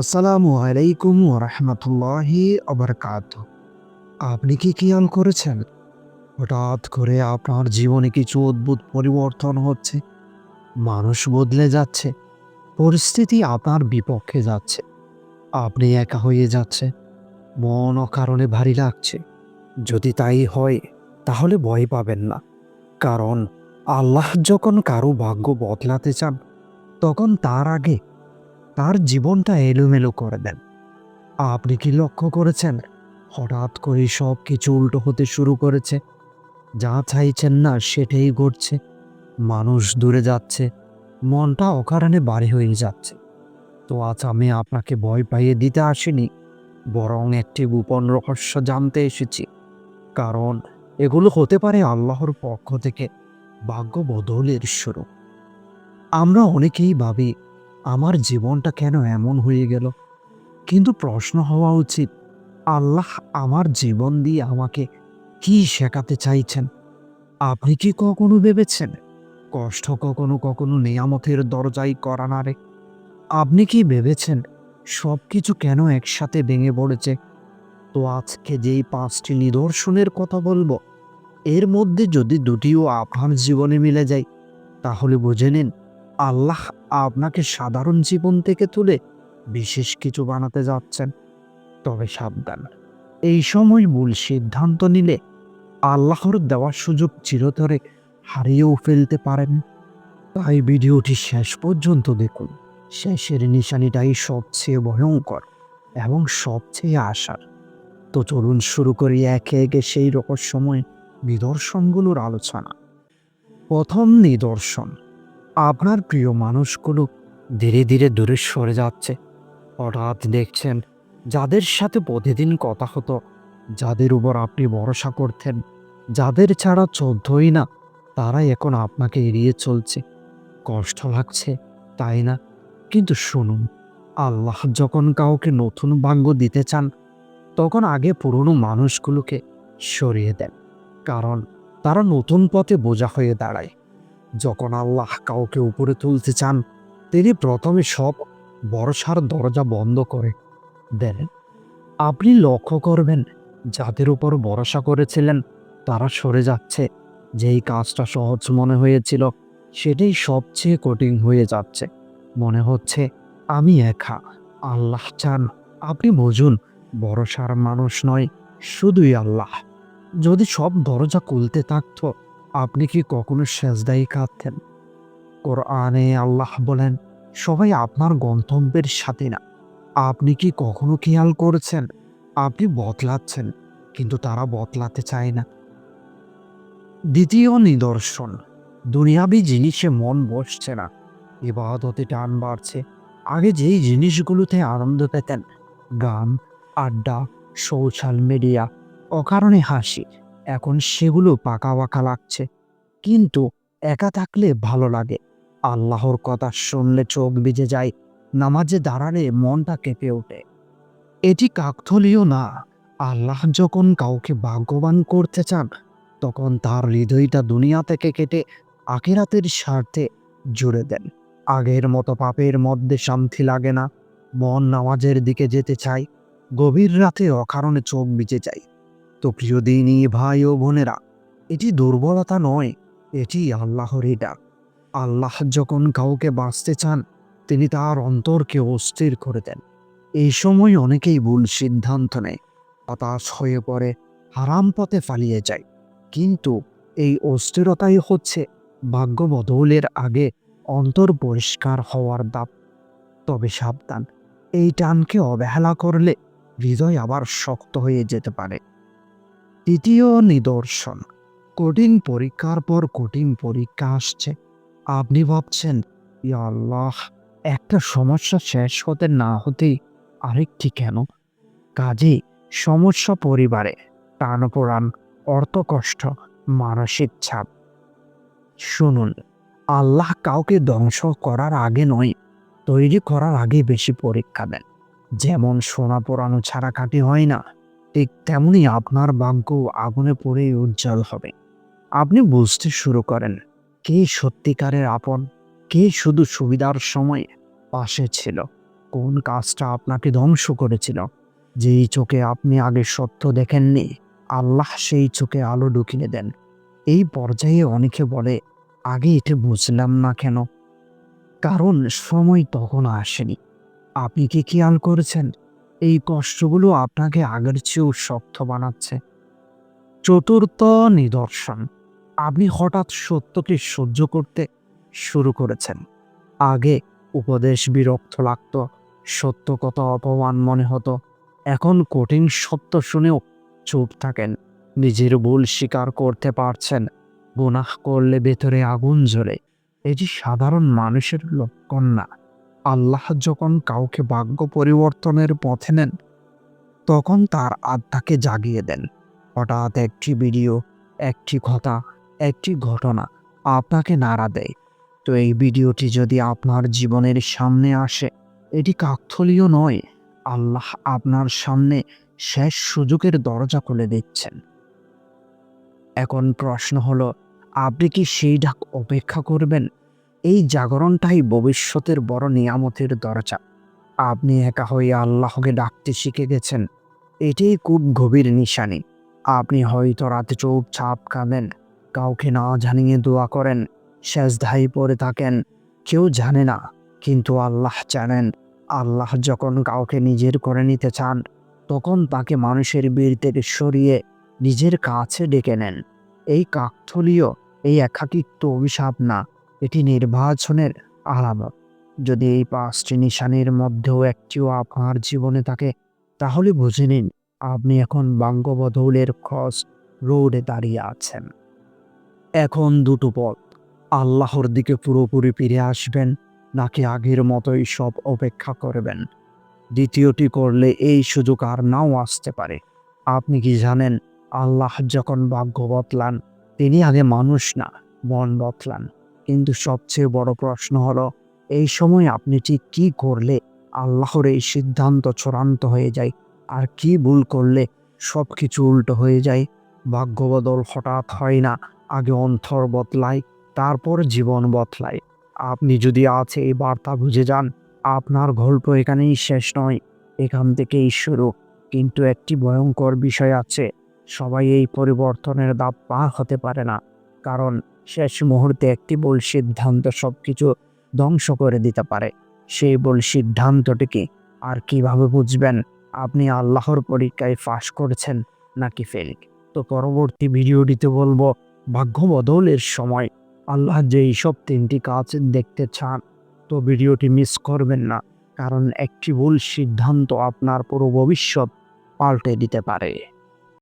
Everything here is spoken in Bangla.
আসসালামু আলাইকুম রহমতুল্লাহি আবরকাত আপনি কি খেয়াল করেছেন? হঠাৎ করে আপনার জীবনে কিছু অদ্ভুত পরিবর্তন হচ্ছে, মানুষ বদলে যাচ্ছে, পরিস্থিতি আপনার বিপক্ষে যাচ্ছে, আপনি একা হয়ে যাচ্ছে, মন অকারণে ভারী লাগছে। যদি তাই হয়, তাহলে ভয় পাবেন না, কারণ আল্লাহ যখন কারও ভাগ্য বদলাতে চান, তখন তার আগে তার জীবনটা এলোমেলো করে দেন। আপনি কি লক্ষ্য করেছেন? হঠাৎ করে সব কিছু উল্টো হতে শুরু করেছে। যা চাইছেন না সেটাই ঘটছে। মানুষ দূরে যাচ্ছে। মনটা অকারণে বাড়ি হয়ে যাচ্ছে। তো আজ আমি আপনাকে ভয় পাইয়ে দিতে আসিনি, বরং একটি গোপন রহস্য জানতে এসেছি। কারণ এগুলো হতে পারে আল্লাহর পক্ষ থেকে ভাগ্য বদলের শুরু। আমরা অনেকেই ভাবি আমার জীবনটা কেন এমন হয়ে গেল? কিন্তু প্রশ্ন হওয়া উচিত, আল্লাহ আমার জীবন দিয়ে আমাকে কি শেখাতে চাইছেন? আপনি কি কখনো ভেবেছেন, কষ্ট কখনো কখনো নিয়ামতের দরজাই করা নারে আপনি কি ভেবেছেন সব কিছু কেন একসাথে ভেঙে পড়েছে? তো আজকে যেই পাঁচটি নিদর্শনের কথা বলব, এর মধ্যে যদি দুটিও আপনার জীবনে মিলে যায়, তাহলে বুঝে নিন আল্লাহ আপনাকে সাধারণ জীবন থেকে তুলে বিশেষ কিছু বানাতে যাচ্ছেন। তবে সাবধান, এই সময় ভুল সিদ্ধান্ত নিলে আল্লাহর দেওয়ার সুযোগ চিরতরে হারিয়েও ফেলতে পারেন। তাই ভিডিওটি শেষ পর্যন্ত দেখুন। শেষের নিশানিটাই সবচেয়ে ভয়ঙ্কর এবং সবচেয়ে আশার। তো চলুন শুরু করি একে একে সেই রকম সময় নিদর্শনগুলোর আলোচনা। প্রথম নিদর্শন আপনার প্রিয় মানুষগুলো ধীরে ধীরে দূরে সরে যাচ্ছে। হঠাৎ দেখছেন, যাদের সাথে প্রতিদিন কথা হতো, যাদের উপর আপনি ভরসা করতেন, যাদের ছাড়া চলতই না তারা এখন আপনাকে এড়িয়ে চলছে। কষ্ট লাগছে, তাই না? কিন্তু শুনুন, আল্লাহ যখন কাউকে নতুন ভাগ্য দিতে চান, তখন আগে পুরনো মানুষগুলোকে সরিয়ে দেন, কারণ তারা নতুন পথে বোঝা হয়ে দাঁড়ায়। যখন আল্লাহ কাউকে উপরে তুলতে চান, তিনি প্রথমে সব ভরসার দরজা বন্ধ করে দেন। আপনি লক্ষ্য করবেন, যাদের উপর ভরসা করেছিলেন, তারা সরে যাচ্ছে। যেই কাজটা সহজ মনে হয়েছিল, সেটাই সবচেয়ে কঠিন হয়ে যাচ্ছে। মনে হচ্ছে, আমি একা, আল্লাহ চান। আপনি বুঝুন, ভরসার মানুষ নয়, শুধুই আল্লাহ। যদি সব দরজা খুলতে থাকতো আপনি কি কখনো সেজদাই কাঁদতেন? কোরআনে আল্লাহ বলেন, সবাই আপনার গন্তব্যের সাথে না। আপনি কি কখনো খেয়াল করেছেন? আপনি বদলাচ্ছেন, কিন্তু তারা বদলাতে চায় না। দ্বিতীয় নিদর্শন, দুনিয়াবি জিনিসে মন বসছে না। ইবাদতে টান বাড়ছে। আগে যেই জিনিসগুলোতে আনন্দ পেতেন, গান, আড্ডা, সোশ্যাল মিডিয়া, অকারণে হাসি এখন সেগুলো পাকা বাঁকা লাগছে। কিন্তু একা থাকলে ভালো লাগে। আল্লাহর কথা শুনলে চোখ ভিজে যায়, নামাজে দাঁড়ালে মনটা কেঁপে ওঠে। এটি কাকথলীয় না। আল্লাহ যখন কাউকে ভাগ্যবান করতে চান, তখন তার হৃদয়টা দুনিয়া থেকে কেটে আখেরাতের স্বার্থে জুড়ে দেন। আগের মতো পাপের মধ্যে শান্তি লাগে না। মন নামাজের দিকে যেতে চাই গভীর রাতে অকারণে চোখ ভিজে যায়। তো প্রিয় দিনই ভাই ও বোনেরা, এটি দুর্বলতা নয়, এটি আল্লাহরই ডাক আল্লাহ যখন কাউকে বাঁচতে চান, তিনি তার অন্তরকে অস্থির করে দেন। এই সময় অনেকেই ভুল সিদ্ধান্ত নেয় হতাশ হয়ে পড়ে, হারাম পথে পালিয়ে যায়। কিন্তু এই অস্থিরতাই হচ্ছে ভাগ্য বদলের আগে অন্তর পরিষ্কার হওয়ার দাপ। তবে সাবধান, এই টানকে অবহেলা করলে হৃদয় আবার শক্ত হয়ে যেতে পারে। তৃতীয় নিদর্শন। কঠিন পরীক্ষার পর কঠিন পরীক্ষা আসছে। আপনি ভাবছেন আল্লাহ, একটা সমস্যা শেষ হতে না হতেই আরেকটি কেন? কাজেই সমস্যা পরিবারে। টানপোড়ান অর্থকষ্ট, মানসিক ছাপ শুনুন, আল্লাহ কাউকে ধ্বংস করার আগে নয়, তৈরি করার আগে বেশি পরীক্ষা দেন। যেমন সোনা পোড়ানো ছাড়া কাটি হয় না ঠিক তেমনি আপনার ভাগ্য আগুনে পড়ে উজ্জ্বল হবে। আপনি বুঝতে শুরু করেন, কে সত্যিকারের আপন, কে শুধু সুবিধার সময় পাশে ছিল, কোন কাজটা আপনাকে ধ্বংস করেছিল। যেই চোখে আপনি আগে সত্য দেখেননি, আল্লাহ সেই চোখে আলো ঢুকিয়ে দেন। এই পর্যায়ে অনেকে বলে, আগে এটা বুঝলাম না কেন? কারণ সময় তখন আসেনি। আপনি কি খেয়াল করেছেন? এই কষ্টগুলো আপনাকে আগের চেয়েও শক্ত বানাচ্ছে। চতুর্থ নিদর্শন, আপনি হঠাৎ সত্যকে সহ্য করতে শুরু করেছেন। আগে উপদেশ বিরক্ত লাগত, সত্য কত অপমান মনে হতো। এখন কঠিন সত্য শুনেও চুপ থাকেন, নিজের ভুল স্বীকার করতে পারছেন, গুনাহ করলে ভেতরে আগুন জ্বলে। এটি সাধারণ মানুষের লক্ষণ না। আল্লাহ যখন কাউকে ভাগ্য পরিবর্তনের পথে নেন, তখন তার আত্মাকে জাগিয়ে দেন। হঠাৎ একটি ভিডিও, একটি কথা, একটি ঘটনা আপনাকে নাড়া দেয়। তো এই ভিডিওটি যদি আপনার জীবনের সামনে আসে, এটি কাকথলীয় নয়, আল্লাহ আপনার সামনে শেষ সুযোগের দরজা খুলে দিচ্ছেন। এখন প্রশ্ন হলো, আপনি কি সেই ডাক অপেক্ষা করবেন? এই জাগরণটাই ভবিষ্যতের বড় নিয়ামতের দরজা। আপনি একা হয়ে আল্লাহকে ডাকতে শিখে গেছেন, এটাই খুব গভীর নিশানি। আপনি হয়তো রাতে চোখ ছাপ কাঁদেন, কাউকে না জানিয়ে দোয়া করেন শেষ ধাই পড়ে থাকেন, কেউ জানে না, কিন্তু আল্লাহ জানেন, আল্লাহ যখন কাউকে নিজের করে নিতে চান, তখন তাকে মানুষের বীর থেকে সরিয়ে নিজের কাছে ডেকে নেন। এই কাকথলীয়, এই একাকিত্ব অভিশাপ না এটি নির্বাচনের আলামত। যদি এই পাঁচটি নিশানির মধ্যেও একটিও আপনার জীবনে থাকে, তাহলে বুঝে নিন, আপনি এখন বাঙ্গবদৌলের ক্রস রোডে দাঁড়িয়ে আছেন। এখন দুটো পথ। আল্লাহর দিকে পুরোপুরি ফিরে আসবেন, নাকি আগের মতোই সব অপেক্ষা করবেন? দ্বিতীয়টি করলে এই সুযোগ আর নাও আসতে পারে। আপনি কি জানেন, আল্লাহ যখন ভাগ্য বদলান তিনি আগে মানুষ না মন বদলান কিন্তু সবচেয়ে বড় প্রশ্ন হলো, এই সময় আপনি ঠিক কী করলে আল্লাহর এই সিদ্ধান্ত চূড়ান্ত হয়ে যায়? আর কি ভুল করলে সব কিছু উল্টো হয়ে যায়? ভাগ্য বদল হঠাৎ হয় না, আগে অন্তর বদলায়, তারপর জীবন বদলায়। আপনি যদি আছে এই বার্তা বুঝে যান, আপনার গল্প এখানেই শেষ নয়, এখান থেকেই শুরু। কিন্তু একটি ভয়ঙ্কর বিষয় আছে, সবাই এই পরিবর্তনের দাপ পার হতে পারে না। কারণ শেষ মুহূর্তে একটি ভুল সিদ্ধান্ত সব কিছু ধ্বংস করে দিতে পারে। সেই ভুল সিদ্ধান্তটিকে আর কীভাবে বুঝবেন? আপনি আল্লাহর পরীক্ষায় ফাঁস করেছেন নাকি ফেল তো পরবর্তী ভিডিওটিতে বলব, ভাগ্য বদলের সময়। আল্লাহ যেই সব তিনটি কাজ দেখতে চান, তো ভিডিওটি মিস করবেন না, কারণ একটি ভুল সিদ্ধান্ত আপনার পুরো ভবিষ্যৎ পাল্টে দিতে পারে।